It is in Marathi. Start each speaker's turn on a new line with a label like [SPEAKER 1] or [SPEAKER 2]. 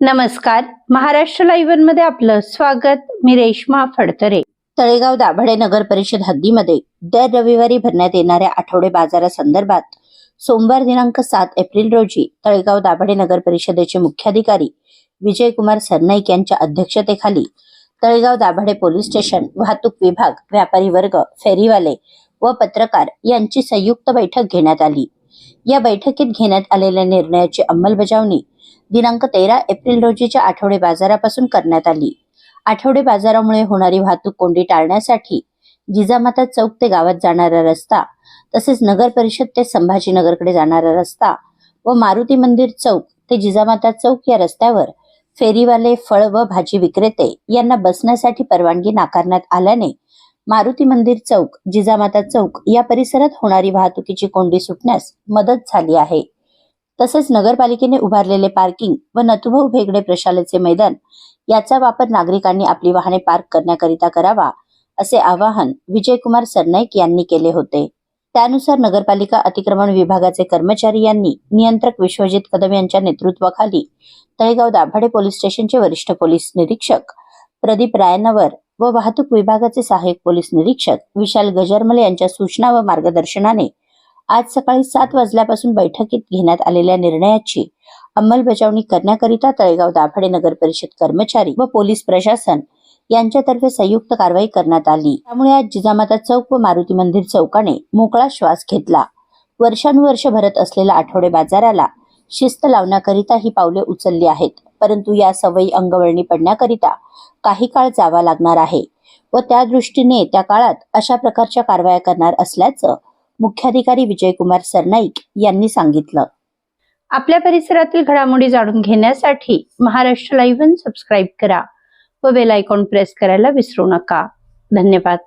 [SPEAKER 1] नमस्कार. महाराष्ट्र लाईव्हमध्ये आपलं स्वागत. मी रेश्मा फडतरे. तळेगाव दाभाडे नगर परिषद हद्दीमध्ये दर रविवारी भरण्यात येणाऱ्या आठवडे बाजारासंदर्भात सोमवार दिनांक सात एप्रिल रोजी तळेगाव दाभाडे नगर परिषदेचे मुख्याधिकारी विजयकुमार सरनाईक यांच्या अध्यक्षतेखाली तळेगाव दाभाडे पोलीस स्टेशन वाहतूक विभाग व्यापारी वर्ग फेरीवाले व पत्रकार यांची संयुक्त बैठक घेण्यात आली. या बैठकीत घेण्यात आलेल्या निर्णयाची अंमलबजावणी दिनांक तेरा एप्रिल रोजीच्या आठवडे बाजारापासून करण्यात आली. आठवडे बाजारामुळे होणारी वाहतूक कोंडी टाळण्यासाठी जिजामाता चौक ते गावात जाणारा रस्ता तसेच नगर परिषद ते संभाजीनगरकडे जाणारा रस्ता व मारुती मंदिर चौक ते जिजामाता चौक या रस्त्यावर फेरीवाले फळ व भाजी विक्रेते यांना बसण्यासाठी परवानगी नाकारण्यात आल्याने मारुती मंदिर चौक जिजामाता चौक या परिसरात होणारी वाहतुकीची कोंडी सुटण्यास मदत झाली आहे. तसेच नगरपालिकेने उभारलेले पार्किंग व नथुभाऊ भेगडे प्रशालेचे मैदान याचा वापर नागरिकांनी आपली वाहने पार्क करण्याकरिता करावा असे आवाहन विजयकुमार सरनाईक यांनी केले होते. त्यानुसार नगरपालिका अतिक्रमण विभागाचे कर्मचारी यांनी नियंत्रक विश्वजित कदम यांच्या नेतृत्वाखाली तळेगाव दाभाडे पोलीस स्टेशनचे वरिष्ठ पोलीस निरीक्षक प्रदीप रायनवर व वाहतूक विभागाचे सहाय्यक पोलीस निरीक्षक विशाल गजरमल यांच्या सूचना व मार्गदर्शनाने आज सकाळी सात वाजल्यापासून बैठकीत घेण्यात आलेल्या निर्णयाची अंमलबजावणी करण्याकरिता तळेगाव दाभाडे नगर परिषद कर्मचारी व पोलीस प्रशासन यांच्यातर्फे संयुक्त कारवाई करण्यात आली. त्यामुळे आज जिजामाता चौक व मारुती मंदिर चौकाने मोकळा श्वास घेतला. वर्षानुवर्ष भरत असलेल्या आठवडे बाजाराला शिस्त लावण्याकरिता ही पावले उचलली आहेत. परंतु या सवयी अंगवळणी पडण्याकरिता काही काळ जावा लागणार आहे व त्या दृष्टीने त्या काळात अशा प्रकारच्या कारवाया करणार असल्याचं मुख्याधिकारी विजयकुमार सरनाईक यांनी सांगितलं. आपल्या परिसरातील घडामोडी जाणून घेण्यासाठी महाराष्ट्र लाईव्ह सबस्क्राईब करा व बेल आयकॉन प्रेस करायला विसरू नका. धन्यवाद.